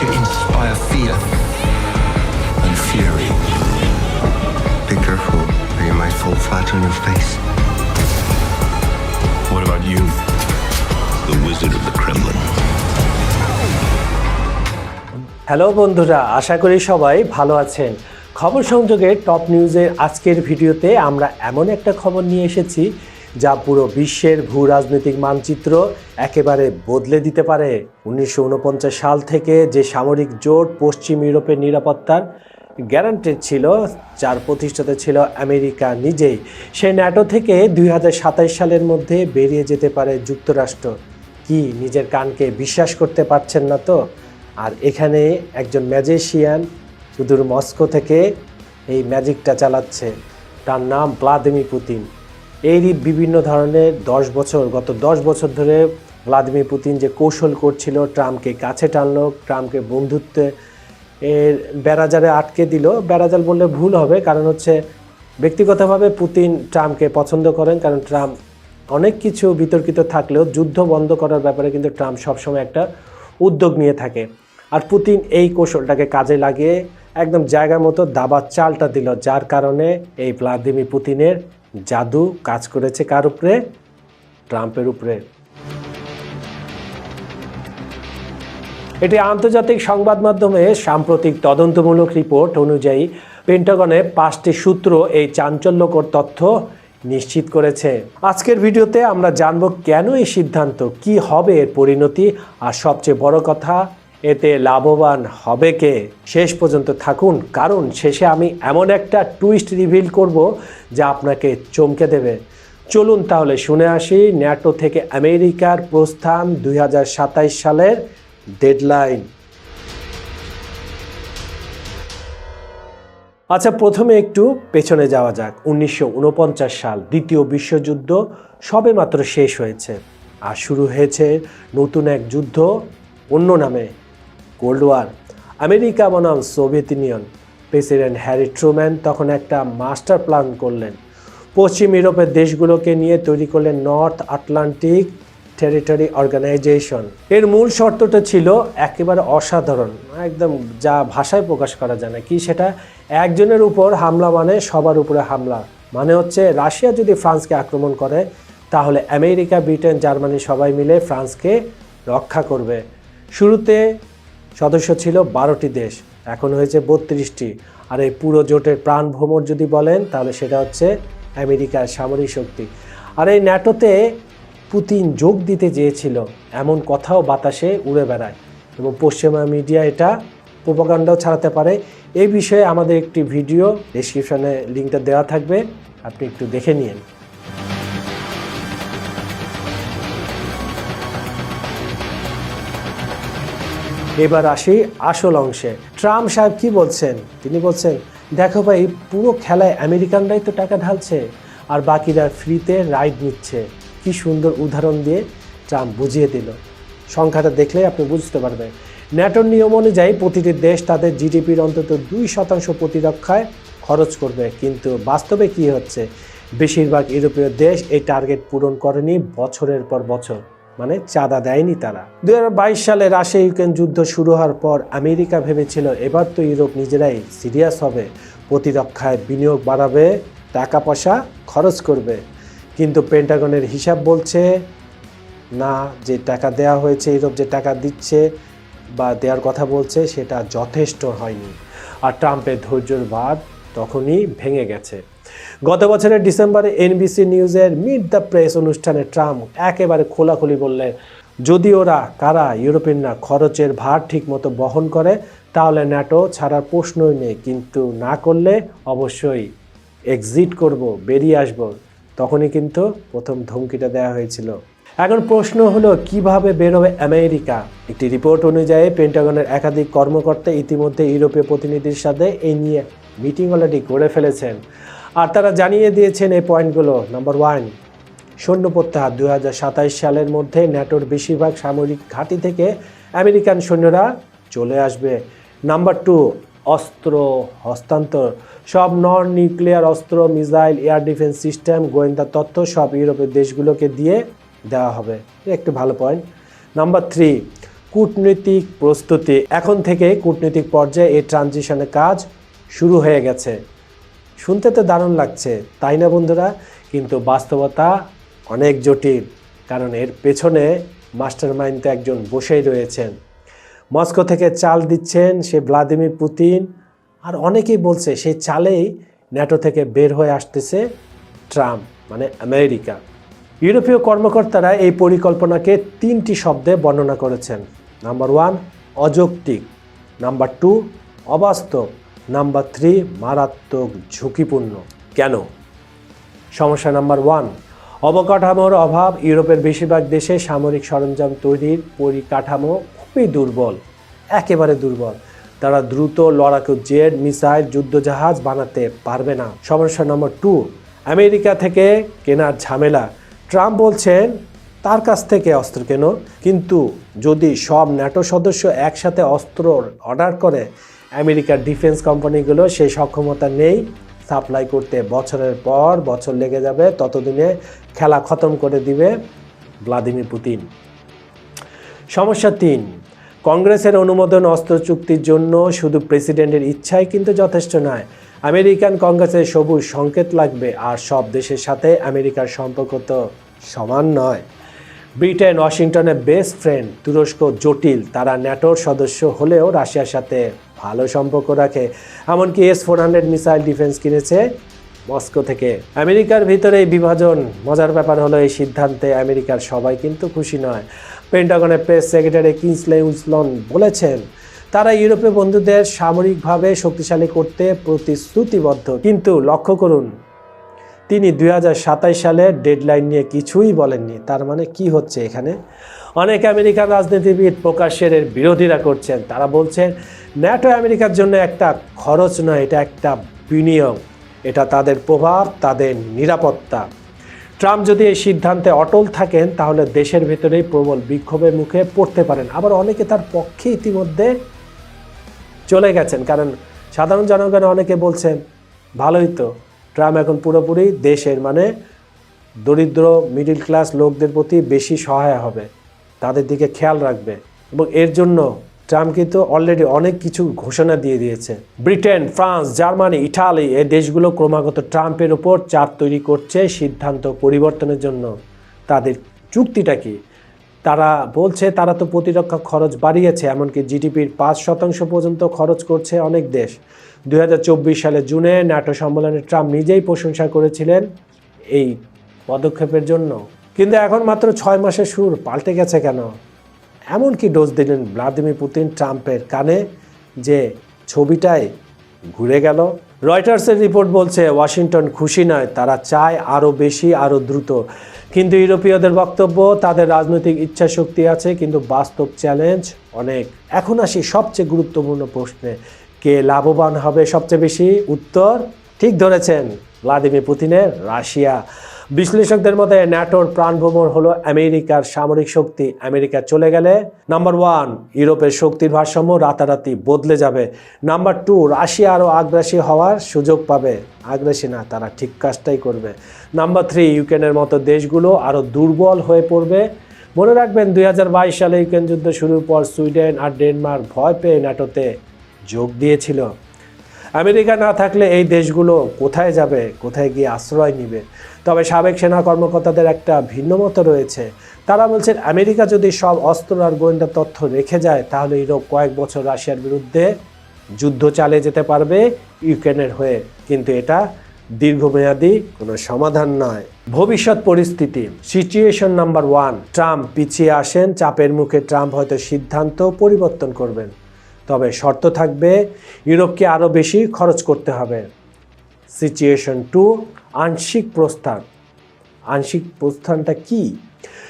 to inspire fear and fury. Be careful, or you might fall flat on your face. What about you? The Wizard of the Kremlin. Hello বন্ধুরা আশা করি সবাই ভালো আছেন খবর সংযোগের টপ নিউজের আজকের ভিডিওতে আমরা এমন একটা খবর নিয়ে এসেছি যা পুরো বিশ্বের ভূ রাজনৈতিক মানচিত্র একেবারে বদলে দিতে পারে। উনিশশো ঊনপঞ্চাশ সাল থেকে যে সামরিক জোট পশ্চিম ইউরোপের নিরাপত্তার গ্যারান্টেড ছিল, যার প্রতিষ্ঠাতা ছিল আমেরিকা নিজেই সেই ন্যাটো থেকে দুই হাজার সাতাশ সালের মধ্যে বেরিয়ে যেতে পারে যুক্তরাষ্ট্র। কি নিজের কানকে বিশ্বাস করতে পারছেন না তো? আর এখানে একজন ম্যাজিশিয়ান সুদূর মস্কো থেকে এই ম্যাজিকটা চালাচ্ছে। তার নাম ভ্লাদিমির পুতিন। এরই বিভিন্ন ধরনের দশ বছর, গত দশ বছর ধরে ভ্লাদিমির পুতিন যে কৌশল করছিল, ট্রাম্পকে কাছে টানলো, ট্রাম্পকে বন্ধুত্বে এর বেড়াজারে আটকে দিল। বেড়াজাল বললে ভুল হবে, কারণ হচ্ছে ব্যক্তিগতভাবে পুতিন ট্রাম্পকে পছন্দ করেন, কারণ ট্রাম্প অনেক কিছু বিতর্কিত থাকলেও যুদ্ধ বন্ধ করার ব্যাপারে কিন্তু ট্রাম্প সবসময় একটা উদ্যোগ নিয়ে থাকে। আর পুতিন এই কৌশলটাকে কাজে লাগিয়ে একদম জায়গার মতো দাবার চালটা দিল, যার কারণে এই ভ্লাদিমির পুতিনের জাদু কাজ করেছে কার উপরে? ট্রাম্পের উপরে। এটি আন্তর্জাতিক সংবাদ মাধ্যমে সাম্প্রতিক তদন্তমূলক রিপোর্ট অনুযায়ী পেন্টাগনে পাঁচটি সূত্র এই চাঞ্চল্যকর তথ্য নিশ্চিত করেছে। আজকের ভিডিওতে আমরা জানব কেন এই সিদ্ধান্ত, কি হবে এর পরিণতি, আর সবচেয়ে বড় কথা এতে লাভবান হবে কে? শেষ পর্যন্ত থাকুন, কারণ শেষে আমি এমন একটা টুইস্ট রিভিল করব যা আপনাকে চমকে দেবে। চলুন তাহলে শুনে আসি ন্যাটো থেকে আমেরিকার প্রস্থান দুই সালের ডেডলাইন আচ্ছা প্রথমে একটু পেছনে যাওয়া যাক। উনিশশো ঊনপঞ্চাশ সাল, দ্বিতীয় বিশ্বযুদ্ধ সবেমাত্র শেষ হয়েছে। আর শুরু হয়েছে নতুন এক যুদ্ধ অন্য নামে। Cold war. আমেরিকা বনাম Soviet Union. President Harry Truman তখন একটা মাস্টার প্ল্যান করলেন। পশ্চিম ইউরোপের দেশগুলোকে নিয়ে তৈরি করলেন নর্থ আটলান্টিক টেরিটরি অর্গানাইজেশন। এর মূল শর্তটা ছিল একেবারে অসাধারণ। একদম যা ভাষায় প্রকাশ করা যায় না। কি সেটা? একজনের উপর হামলা মানে সবার উপরে হামলা। মানে হচ্ছে রাশিয়া যদি ফ্রান্সকে আক্রমণ করে, তাহলে আমেরিকা, ব্রিটেন, জার্মানি সবাই মিলে ফ্রান্সকে রক্ষা করবে। শুরুতে সদস্য ছিল বারোটি দেশ, এখন হয়েছে বত্রিশটি। আর এই পুরো জোটের প্রাণ ভ্রমর যদি বলেন, তাহলে সেটা হচ্ছে আমেরিকার সামরিক শক্তি। আর এই ন্যাটোতে পুতিন যোগ দিতে চেয়েছিল, এমন কথাও বাতাসে উড়ে বেড়ায়। এবং পশ্চিমা মিডিয়া এটা প্রোপাগান্ডাও ছাড়াতে পারে। এই বিষয়ে আমাদের একটি ভিডিও ডিসক্রিপশনে লিঙ্কটা দেওয়া থাকবে, আপনি একটু দেখে নিন। এবার আসি আসল অংশে। ট্রাম্প সাহেব কি বলছেন? তিনি বলছেন, দেখো ভাই, পুরো খেলায় আমেরিকানরাই তো টাকা ঢালছে, আর বাকিরা ফ্রিতে রাইড নিচ্ছে। কি সুন্দর উদাহরণ দিয়ে ট্রাম্প বুঝিয়ে দিল। সংখ্যাটা দেখলে আপনি বুঝতে পারবেন। ন্যাটোর নিয়ম অনুযায়ী প্রতিটি দেশ তাদের জিডিপির অন্তত দুই শতাংশ প্রতিরক্ষায় খরচ করবে। কিন্তু বাস্তবে কি হচ্ছে? বেশিরভাগ ইউরোপীয় দেশ এই টার্গেট পূরণ করেনি বছরের পর বছর। মানে চাঁদা দেয়নি তারা। দু হাজার বাইশ সালে রাশিয়া ইউক্রেন যুদ্ধ শুরু হওয়ার পর আমেরিকা ভেবেছিল এবার তো ইউরোপ নিজেরাই সিরিয়াস হবে, প্রতিরক্ষায় বিনিয়োগ বাড়াবে টাকা পয়সা খরচ করবে। কিন্তু পেন্টাগনের হিসাব বলছে, না, যে টাকা দেওয়া হয়েছে, ইউরোপ যে টাকা দিচ্ছে বা দেওয়ার কথা বলছে, সেটা যথেষ্ট হয়নি। আর ট্রাম্পের ধৈর্যর বাদ তখনই ভেঙে গেছে। গত বছরের ডিসেম্বরে এনবিসি নিউজের মিট দ্য প্রেস অনুষ্ঠানে ট্রাম্প একেবারে খোলাখুলি বললেন, যদি ওরা, কারা ইউরোপিয়ানরা খরচের ভার ঠিকমতো বহন করে, তাহলে ন্যাটো ছাড়ার প্রশ্নই নেই। কিন্তু না করলে অবশ্যই এক্সিট করব, বেরিয়ে আসব। তখনই কিন্তু প্রথম ধমকিটা দেওয়া হয়েছিল। এখন প্রশ্ন হলো, কীভাবে বেরোবে আমেরিকা? একটি রিপোর্ট অনুযায়ী পেন্টাগনের একাধিক কর্মকর্তা ইতিমধ্যে ইউরোপীয় প্রতিনিধির সাথে এই নিয়ে মিটিং অলরেডি করে ফেলেছেন। আর তারা জানিয়ে দিয়েছেন এই পয়েন্টগুলো। নাম্বার ওয়ান সৈন্য প্রত্যাহার। দুই সালের মধ্যে ন্যাটোর বেশিরভাগ সামরিক ঘাঁটি থেকে আমেরিকান সৈন্যরা চলে আসবে। নাম্বার টু অস্ত্র হস্তান্তর। সব নন নিউক্লিয়ার অস্ত্র মিসাইল এয়ার ডিফেন্স সিস্টেম গোয়েন্দা তথ্য সব ইউরোপের দেশগুলোকে দিয়ে দেওয়া হবে। একটু ভালো পয়েন্ট নাম্বার থ্রি কূটনৈতিক প্রস্তুতি। এখন থেকে কূটনৈতিক পর্যায়ে এই ট্রানজিশনের কাজ শুরু হয়ে গেছে। শুনতে তো দারুণ লাগছে, তাই না বন্ধুরা? কিন্তু বাস্তবতা অনেক জটিল, কারণ এর পেছনে মাস্টার মাইন্ড একজন বসেই রয়েছেন। মস্কো থেকে চাল দিচ্ছেন সে ভ্লাদিমির পুতিন, আর অনেকেই বলছে সেই চালেই ন্যাটো থেকে বের হয়ে আসতেছে ট্রাম্প মানে আমেরিকা। ইউরোপীয় কর্মকর্তারা এই পরিকল্পনাকে তিনটি শব্দে বর্ণনা করেছেন। নাম্বার ওয়ান, অযৌক্তিক। নাম্বার টু, অবাস্তব। নাম্বার থ্রি, মারাত্মক ঝুঁকিপূর্ণ। কেন? সমস্যা নাম্বার ওয়ান, অবকাঠামোর অভাব ইউরোপের বেশিরভাগ দেশে সামরিক সরঞ্জাম তৈরির পরিকাঠামো খুবই দুর্বল, একেবারে দুর্বল। তারা দ্রুত লড়াকু জেট, মিসাইল, যুদ্ধজাহাজ বানাতে পারবে না। সমস্যা নম্বর টু, আমেরিকা থেকে কেনার ঝামেলা। ট্রাম্প বলছেন, তার কাছ থেকে অস্ত্র কেন। কিন্তু যদি সব ন্যাটো সদস্য একসাথে অস্ত্র অর্ডার করে আমেরিকার ডিফেন্স কোম্পানিগুলো সেই সক্ষমতা নেই সাপ্লাই করতে। বছরের পর বছর লেগে যাবে, ততদিনে খেলা খতম করে দিবে ভ্লাদিমির পুতিন। সমস্যা তিন, কংগ্রেসের অনুমোদন অস্ত্র চুক্তির জন্য শুধু প্রেসিডেন্টের ইচ্ছাই কিন্তু যথেষ্ট নয়। আমেরিকান কংগ্রেসের সবুজ সংকেত লাগবে, আর সব দেশের সাথে আমেরিকার সম্পর্ক তো সমান নয়। ব্রিটেন, ওয়াশিংটনের বেস্ট ফ্রেন্ড, তুরস্ক জটিল, তারা ন্যাটোর সদস্য হলেও রাশিয়ার সাথে ভালো সম্পর্ক রাখে। এমনকি S four hundred missile defence কিনেছে মস্কো থেকে। আমেরিকার ভিতরে বিভাজন। মজার ব্যাপার হলো এই সিদ্ধান্তে আমেরিকার সবাই কিন্তু খুশি নয়। পেন্টাগনের প্রেস সেক্রেটারি কিংসলে উইসলন বলেছেন, তারা ইউরোপীয় বন্ধুদের সামরিকভাবে শক্তিশালী করতে প্রতিশ্রুতিবদ্ধ। কিন্তু লক্ষ্য করুন তিনি দুই সালে ডেডলাইন নিয়ে কিছুই বলেননি। তার মানে কি হচ্ছে এখানে? অনেক আমেরিকান রাজনীতিবিদ প্রকাশ্যের এর বিরোধীরা করছেন। তারা বলছেন, ন্যাটো আমেরিকার জন্য একটা খরচ নয়, এটা একটা বিনিয়োগ। এটা তাদের প্রভাব, তাদের নিরাপত্তা। ট্রাম্প যদি এই সিদ্ধান্তে অটল থাকেন, তাহলে দেশের ভেতরেই প্রবল বিক্ষোভের মুখে পড়তে পারেন। আবার অনেকে তার পক্ষে ইতিমধ্যে চলে গেছেন। কারণ সাধারণ জনগণ অনেকে বলছেন, ভালোই তো। ট্রাম্প এখন পুরোপুরি দেশের মানে দরিদ্র মিডিল ক্লাস লোকদের প্রতি বেশি সহায় হবে। তাদের দিকে খেয়াল রাখবে। এবং এর জন্য ট্রাম্প কিন্তু অলরেডি অনেক কিছু ঘোষণা দিয়ে দিয়েছে। ব্রিটেন, ফ্রান্স, জার্মানি, ইটালি এই দেশগুলো ক্রমাগত ট্রাম্পের ওপর চাপ তৈরি করছে সিদ্ধান্ত পরিবর্তনের জন্য। তাদের চুক্তিটা কি? তারা বলছে, তারা তো প্রতিরক্ষা খরচ বাড়িয়েছে, এমনকি জিডিপির পাঁচ শতাংশ পর্যন্ত খরচ করছে অনেক দেশ। দু হাজার চব্বিশ সালে জুনে ন্যাটো সম্মেলনে ট্রাম্প নিজেই প্রশংসা করেছিলেন এই পদক্ষেপের জন্য। কিন্তু এখন মাত্র ছয় মাসের সুর, পাল্টে গেছে কেন? এমন কি ডোজ দিলেন ভ্লাদিমির পুতিন ট্রাম্পের কানে যে ছবিটাই ঘুরে গেল। রয়টার্সের রিপোর্ট বলছে, ওয়াশিংটন খুশি নয়, তারা চায় আরও বেশি আরও দ্রুত। কিন্তু ইউরোপীয়দের বক্তব্য, তাদের রাজনৈতিক ইচ্ছা শক্তি আছে, কিন্তু বাস্তব চ্যালেঞ্জ অনেক। এখন আসি সবচেয়ে গুরুত্বপূর্ণ প্রশ্নে, কে লাভবান হবে সবচেয়ে বেশি? উত্তর ঠিক ধরেছেন, ভ্লাদিমির পুতিনের রাশিয়া। বিশ্লেষকদের মতে, ন্যাটোর প্রাণভ্রমণ হলো আমেরিকার সামরিক শক্তি। আমেরিকা চলে গেলে, নাম্বার ওয়ান, ইউরোপের শক্তির ভারসাম্য রাতারাতি বদলে যাবে। নাম্বার টু, রাশিয়া আরও আগ্রাসী হওয়ার সুযোগ পাবে। আগ্রাসী না, তারা ঠিক কাজটাই করবে। নাম্বার থ্রি, ইউক্রেনের মতো দেশগুলো আরও দুর্বল হয়ে পড়বে। মনে রাখবেন, দুই হাজার বাইশ সালে ইউক্রেন যুদ্ধ শুরুর পর সুইডেন আর ডেনমার্ক ভয় পেয়ে ন্যাটোতে যোগ দিয়েছিল। আমেরিকা না থাকলে এই দেশগুলো কোথায় যাবে, কোথায় গিয়ে আশ্রয় নিবে? তবে সাবেক সেনা কর্মকর্তাদের একটা ভিন্ন মত রয়েছে। তারা বলছেন, আমেরিকা যদি সব অস্ত্র আর গোয়েন্দা তথ্য রেখে যায়, তাহলে ইউরোপ কয়েক বছর রাশিয়ার বিরুদ্ধে যুদ্ধ চালিয়ে যেতে পারবে ইউক্রেনের হয়ে। কিন্তু এটা দীর্ঘমেয়াদী কোনো সমাধান নয়। ভবিষ্যৎ পরিস্থিতি। সিচুয়েশন নাম্বার ওয়ান ট্রাম্প পিছিয়ে আসেন। চাপের মুখে ট্রাম্প হয়তো সিদ্ধান্ত পরিবর্তন করবেন। তবে শর্ত থাকবে, ইউরোপকে আরও বেশি খরচ করতে হবে। সিচুয়েশন টু আংশিক প্রস্থান। আংশিক প্রস্থানটা কি?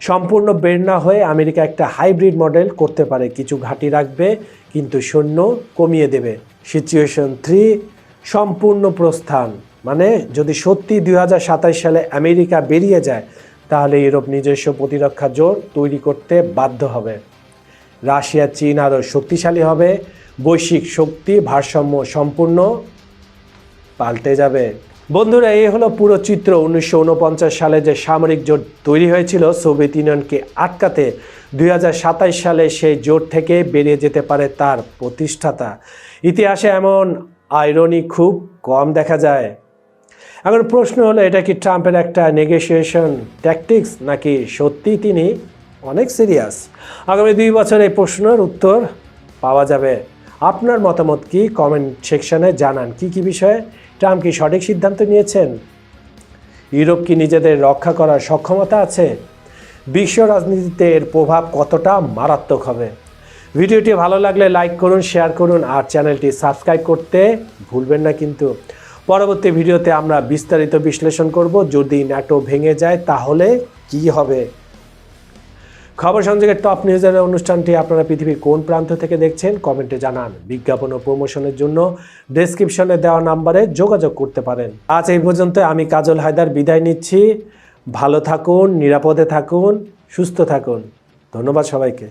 সম্পূর্ণ বের না হয়ে আমেরিকা একটা হাইব্রিড মডেল করতে পারে, কিছু ঘাঁটি রাখবে, কিন্তু সৈন্য কমিয়ে দেবে। সিচুয়েশন থ্রি সম্পূর্ণ প্রস্থান। মানে যদি সত্যি দু হাজার সাতাশ সালে আমেরিকা বেরিয়ে যায়, তাহলে ইউরোপ নিজস্ব প্রতিরক্ষা জোর তৈরি করতে বাধ্য হবে। রাশিয়া, চীন আরও শক্তিশালী হবে। বৈশ্বিক শক্তি ভারসাম্য সম্পূর্ণ পাল্টে যাবে। বন্ধুরা, এই হলো পুরো চিত্র। উনিশশো উনপঞ্চাশ সালে যে সামরিক জোট তৈরি হয়েছিল, সোভিয়েত ইউনিয়নকে আটকাতে দু হাজার সাতাশ সালে সেই জোট থেকে বেরিয়ে যেতে পারে তার প্রতিষ্ঠাতা। ইতিহাসে এমন আইরনি খুব কম দেখা যায়। এখন প্রশ্ন হলো, এটা কি ট্রাম্পের একটা নেগোসিয়েশন ট্যাকটিক্স নাকি সত্যি তিনি অনেক সিরিয়াস আগামী দুই বছর এই প্রশ্নের উত্তর পাওয়া যাবে। আপনার মতামত কি? কমেন্ট সেকশানে জানান। কি কি বিষয়ে ট্রাম্প কি সঠিক সিদ্ধান্ত নিয়েছেন? ইউরোপ কি নিজেদের রক্ষা করার সক্ষমতা আছে? বিশ্ব রাজনীতিতে এর প্রভাব কতটা মারাত্মক হবে? ভিডিওটি ভালো লাগলে লাইক করুন, শেয়ার করুন আর চ্যানেলটি সাবস্ক্রাইব করতে ভুলবেন না কিন্তু। পরবর্তী ভিডিওতে আমরা বিস্তারিত বিশ্লেষণ করব। যদি ন্যাটো ভেঙে যায় তাহলে কি হবে? খবর সংযোগের টপ নিউজের অনুষ্ঠানটি আপনারা পৃথিবীর কোন প্রান্ত থেকে দেখছেন? কমেন্টে জানান। বিজ্ঞাপন ও প্রমোশনের জন্য ডেসক্রিপশনে দেওয়া নাম্বারে যোগাযোগ করতে পারেন। আজ এই পর্যন্ত আমি কাজল হায়দার বিদায় নিচ্ছি। ভালো থাকুন, নিরাপদে থাকুন, সুস্থ থাকুন। ধন্যবাদ সবাইকে।